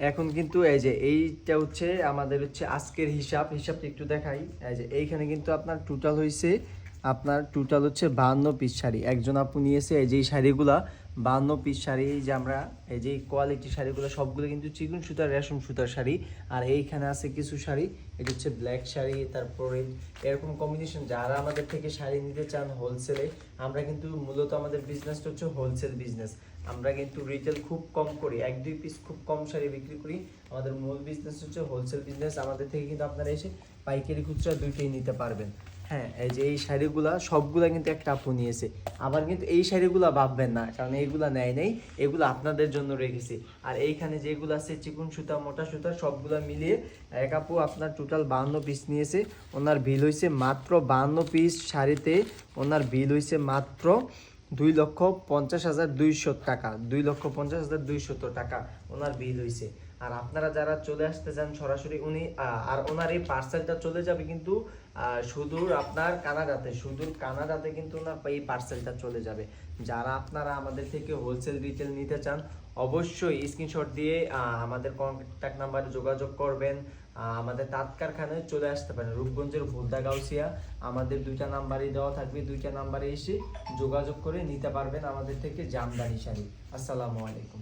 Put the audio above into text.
এখন কিন্তু এই যে এইটা হচ্ছে আমাদের হচ্ছে আজকের হিসাব, হিসাবটা একটু দেখাই। এই যে এইখানে কিন্তু আপনার টোটাল হয়েছে আপনার টোটাল হচ্ছে বাহান্ন পিস শাড়ি। একজন আপু নিয়েছে, এই যে শাড়িগুলা, বাহান্ন পিস শাড়ি যে আমরা, এই যে কোয়ালিটি শাড়িগুলো, সবগুলো কিন্তু চিকুন সুতার, রেশম সুতার শাড়ি। আর এইখানে আছে কিছু শাড়ি, এটা হচ্ছে ব্ল্যাক শাড়ি, তারপরে এরকম কম্বিনেশন যারা আমাদের থেকে শাড়ি নিতে চান হোলসেলে আমরা কিন্তু মূলত আমাদের বিজনেসটা হচ্ছে হোলসেল বিজনেস আমরা কিন্তু রিটেল খুব কম করি, এক, দুই পিস খুব কম শাড়ি বিক্রি করি। আমাদের মূল বিজনেস হচ্ছে হোলসেল বিজনেস আমাদের থেকে কিন্তু আপনারা এসে পাইকারি খুচরা দুইটাই নিতে পারবেন। হ্যাঁ এই যে এই শাড়িগুলা, সবগুলা কিন্তু একটা আপু নিয়েছে। আবার কিন্তু এই শাড়িগুলা ভাববেন না, কারণ এইগুলা নেয় নেই, এগুলো আপনাদের জন্য রেখেছি। আর এইখানে যেগুলো আছে, চিকুন সুতা, মোটা সুতা, সবগুলা মিলিয়ে এক আপু আপনার টোটাল বাহান্ন পিস নিয়েছে। ওনার বিল হয়েছে মাত্র বাহান্ন পিস শাড়িতে, ওনার বিল হয়েছে মাত্র দুই লক্ষ পঞ্চাশ হাজার দুইশো টাকা, দুই লক্ষ পঞ্চাশ হাজার দুইশত টাকা ওনার বিল হয়েছে আর আপনারা যারা চলে আসতে চান সরাসরি উনি আর ওনার এই পার্সেলটা চলে যাবে কিন্তু সুদূর আপনার কানাডাতে, সুদূর কানাডাতে কিন্তু ওনার এই পার্সেলটা চলে যাবে। যারা আপনারা আমাদের থেকে হোলসেল রিটেল নিতে চান, অবশ্যই স্ক্রিনশট দিয়ে আমাদের কন্ট্যাক্ট নাম্বারে যোগাযোগ করবেন। আমাদের তাঁত কারখানায় চলে আসতে পারেন। রূপগঞ্জের ভোদ্দা গাউসিয়া, আমাদের দুইটা নাম্বারই দেওয়া থাকবে, দুইটা নাম্বারে এসে যোগাযোগ করে নিতে পারবেন আমাদের থেকে জামদানি শাড়ি। আসসালামু আলাইকুম।